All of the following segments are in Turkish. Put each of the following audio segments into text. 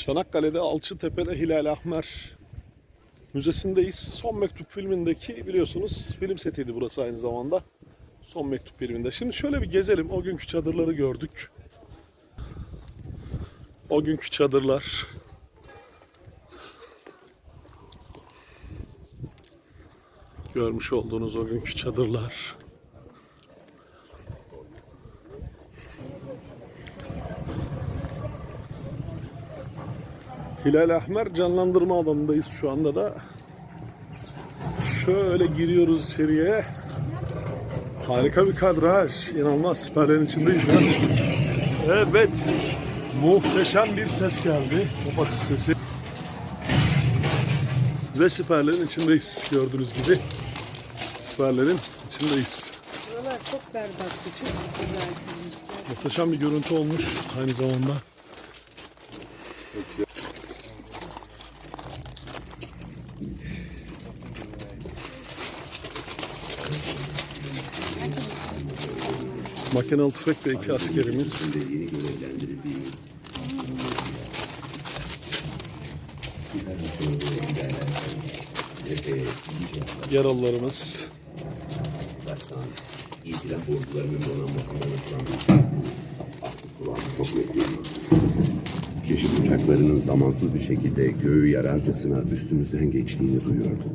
Çanakkale'de Alçıtepe'de Hilal Ahmer Müzesi'ndeyiz. Son Mektup filmindeki biliyorsunuz film setiydi burası aynı zamanda. Son Mektup filminde. Şimdi şöyle bir gezelim. O günkü çadırları gördük. O günkü çadırlar. Görmüş olduğunuz o günkü çadırlar. Hilal Ahmer canlandırma alanındayız şu anda da. Şöyle giriyoruz içeriye. Harika bir kadraj. İnanılmaz siperlerin içindeyiz ya. Evet. Muhteşem bir ses geldi. Top sesi. Ve siperlerin içindeyiz gördüğünüz gibi. Siperlerin içindeyiz. Buralar çok berbattı. Çok güzel filmmişler. Muhteşem bir görüntü olmuş aynı zamanda. Makinalı tüfek ve iki askerimiz. Yaralılarımız. İtilaf ordularının donanmasından atılan çok. Keşif uçaklarının zamansız bir şekilde göğü yararcasına üstümüzden geçtiğini duyuyordum.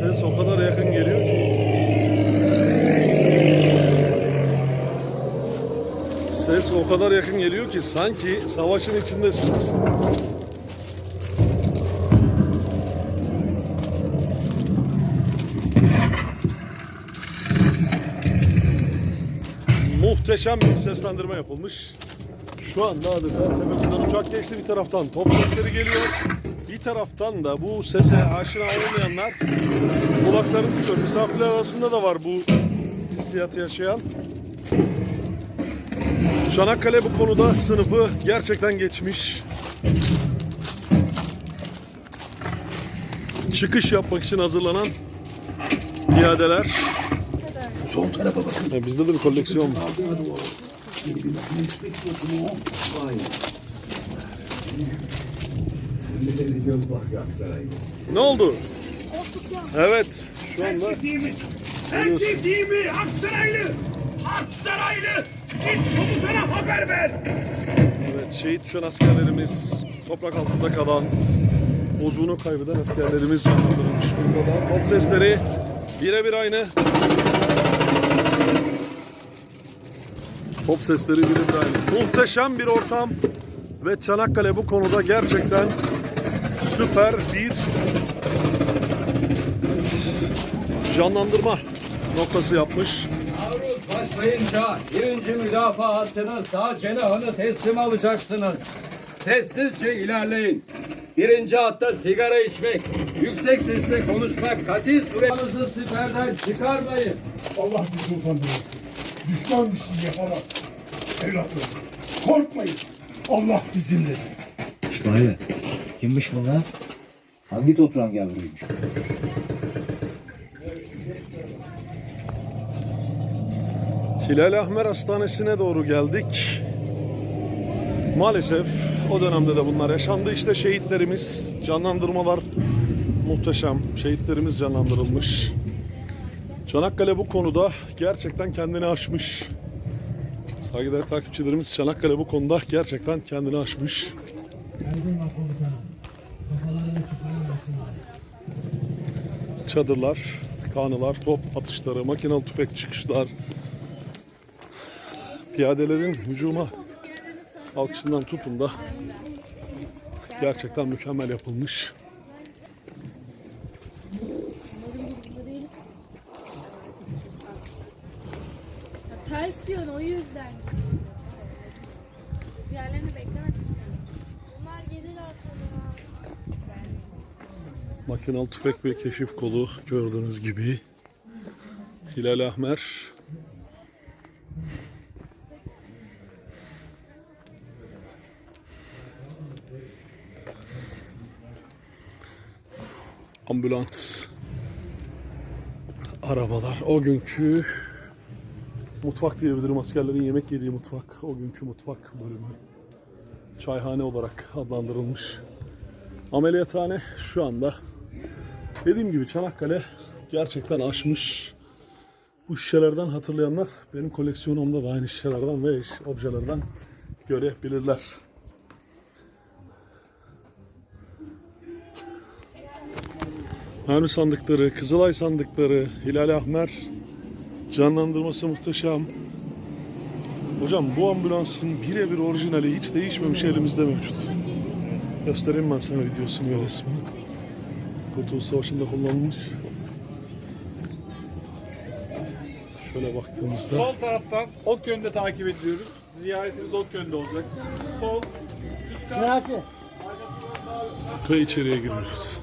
Ses o kadar yakın geliyor ki. Ses o kadar yakın geliyor ki sanki savaşın içindesiniz. Muhteşem bir seslendirme yapılmış. Şu anda adeta tepemizden uçak geçti bir taraftan top sesleri geliyor. Bir taraftan da bu sese aşina olmayanlar kulaklarını tutuyor. Misafirler arasında da var bu hissiyatı yaşayan. Çanakkale bu konuda sınıfı gerçekten geçmiş. Çıkış yapmak için hazırlanan piyadeler. Sol tarafa bakın. Ya bizde de bir koleksiyon var. Ne oldu? Evet, şu anda Herkes iyi mi? Herkes iyi mi? Aksaraylı! Aksaraylı! Komutana haber ver! Evet, şehit düşen askerlerimiz, toprak altında kalan, bozduğunu kaybeden askerlerimiz canlandırılmış burada da. Top sesleri birebir aynı. Top sesleri birebir aynı. Muhteşem bir ortam ve Çanakkale bu konuda gerçekten süper bir canlandırma noktası yapmış. Başlayınca birinci müdafaa hattının sağ cenahını teslim alacaksınız. Sessizce ilerleyin. Birinci hatta sigara içmek, yüksek sesle konuşmak, kati suretinizi siperden çıkarmayın. Allah bizi utandırmasın. Düşman bir şey yapamaz. Evlatlarım, korkmayın. Allah bizimle. İsmail, kimmiş bunlar? Hangi toprağın yavruymuş? Hilal Ahmer Hastanesi'ne doğru geldik. Maalesef o dönemde de bunlar yaşandı. İşte şehitlerimiz, canlandırmalar muhteşem. Şehitlerimiz canlandırılmış. Çanakkale bu konuda gerçekten kendini aşmış. Saygıdeğer takipçilerimiz Çanakkale bu konuda gerçekten kendini aşmış. Çadırlar, kanılar, top atışları, makinalı tüfek çıkışlar, piyadelerin hücuma alkışından tutun da gerçekten mükemmel yapılmış. Ters diyorsun o yüzden. Diğerlerini beklemedim. Bunlar gelir arkadan. Makinalı tüfek ve keşif kolu gördüğünüz gibi. Hilal Ahmer. Ambulans. Arabalar o günkü mutfak diyebilirim. Askerlerin yemek yediği mutfak. O günkü mutfak bölümü. Çayhane olarak adlandırılmış. Ameliyathane şu anda dediğim gibi Çanakkale gerçekten aşmış. Bu şişelerden hatırlayanlar benim koleksiyonumda da aynı şişelerden ve objelerden görebilirler. Mermi sandıkları, Kızılay sandıkları, Hilal Ahmer canlandırması muhteşem. Hocam bu ambulansın birebir orijinali hiç değişmemiş elimizde mevcut. Göstereyim ben sana videosunu ve resmini. Kurtuluş Savaşı'nda kullanılmış. Şöyle baktığımızda Sol taraftan ok yönde takip ediyoruz. Ziyaretimiz ok yönde olacak. Sol, ve içeriye giriyoruz.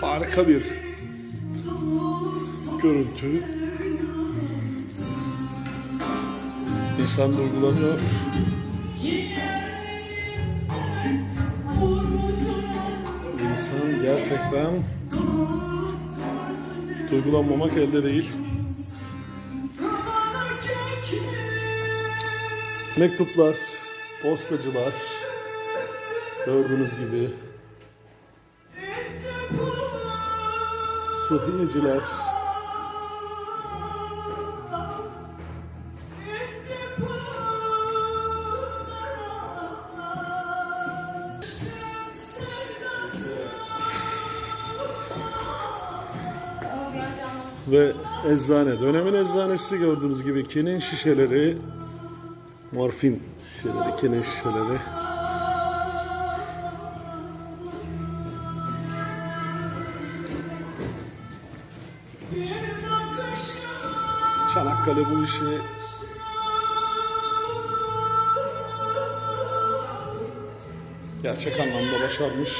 Harika bir görüntü. İnsan duygulanıyor. İnsan gerçekten duygulanmamak elde değil. Mektuplar, postacılar, gördüğünüz gibi sıhhiyeciler, ve eczane. Dönemin eczanesi gördüğünüz gibi kinin şişeleri, morfin şişeleri, kinin şişeleri. Çanakkale bu işi gerçek anlamda başarmış.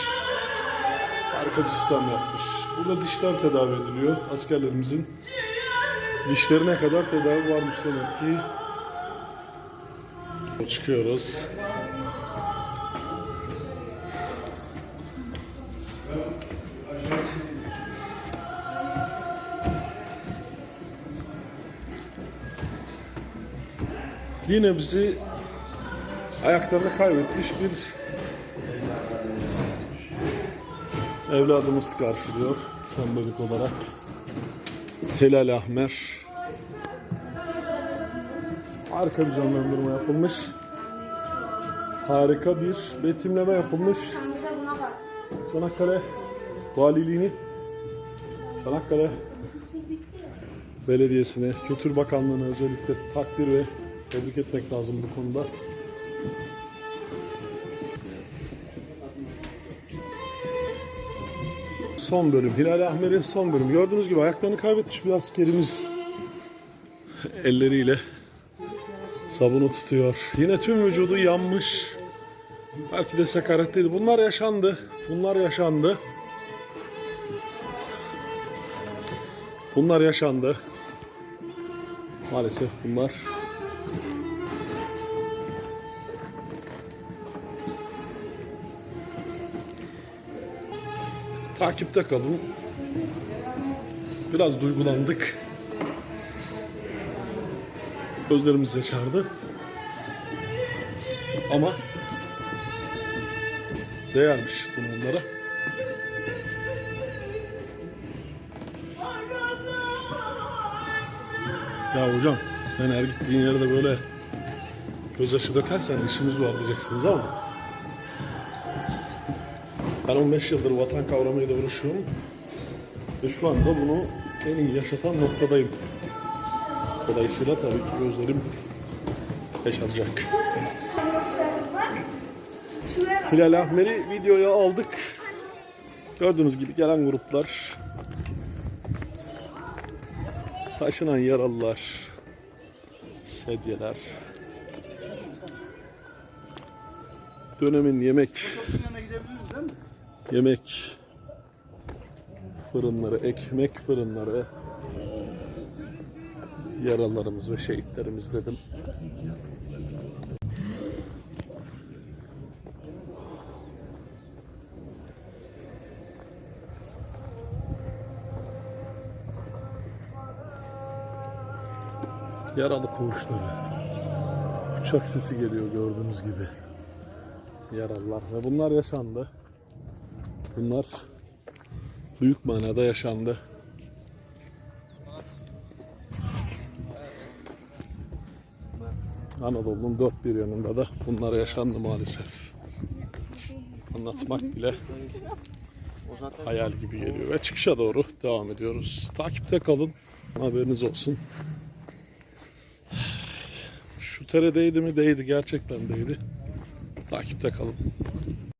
Harika bir sistem yapmış. Burada dişler tedavi ediliyor askerlerimizin. Dişlerine kadar tedavi varmış demek ki. Çıkıyoruz. Yine bizi ayaklarını kaybetmiş bir evladımız karşılıyor sembolik olarak. Helal Ahmer. Harika bir canlandırma yapılmış. Harika bir betimleme yapılmış. Çanakkale Valiliğini Çanakkale Belediyesi'ne, Kültür Bakanlığı'na özellikle takdir ve tebrik etmek lazım bu konuda. Son bölüm. Hilal Ahmer'in son bölümü. Gördüğünüz gibi ayaklarını kaybetmiş bir askerimiz elleriyle sabunu tutuyor. Yine tüm vücudu yanmış. Belki de sekaretliydi. Bunlar yaşandı. Bunlar yaşandı. Bunlar yaşandı. Maalesef bunlar. Takipte kalın. Biraz duygulandık. Gözlerimiz yaşardı. Ama değermiş bunlara. Ya hocam sen her gittiğin yerde böyle gözyaşı dökersen işimiz var diyeceksiniz ama ben 15 yıldır vatan kavramıyla uğraşıyorum ve şu anda bunu en iyi yaşatan noktadayım. Dolayısıyla tabii ki gözlerim yaşaracak. Hilal Ahmer'i videoya aldık. Gördüğünüz gibi gelen gruplar, taşınan yaralılar, sedyeler, dönemin yemek, yemek fırınları, ekmek fırınları yaralarımız ve şehitlerimiz dedim. Yaralı koğuşları. Uçak sesi geliyor gördüğünüz gibi. Yaralılar ve bunlar yaşandı. Bunlar büyük manada yaşandı. Anadolu'nun dört bir yanında da bunlar yaşandı maalesef. Anlatmak bile hayal gibi geliyor ve çıkışa doğru devam ediyoruz. Takipte kalın. Haberiniz olsun. Şu tere değdi mi? Değdi. Gerçekten değdi. Takipte kalın.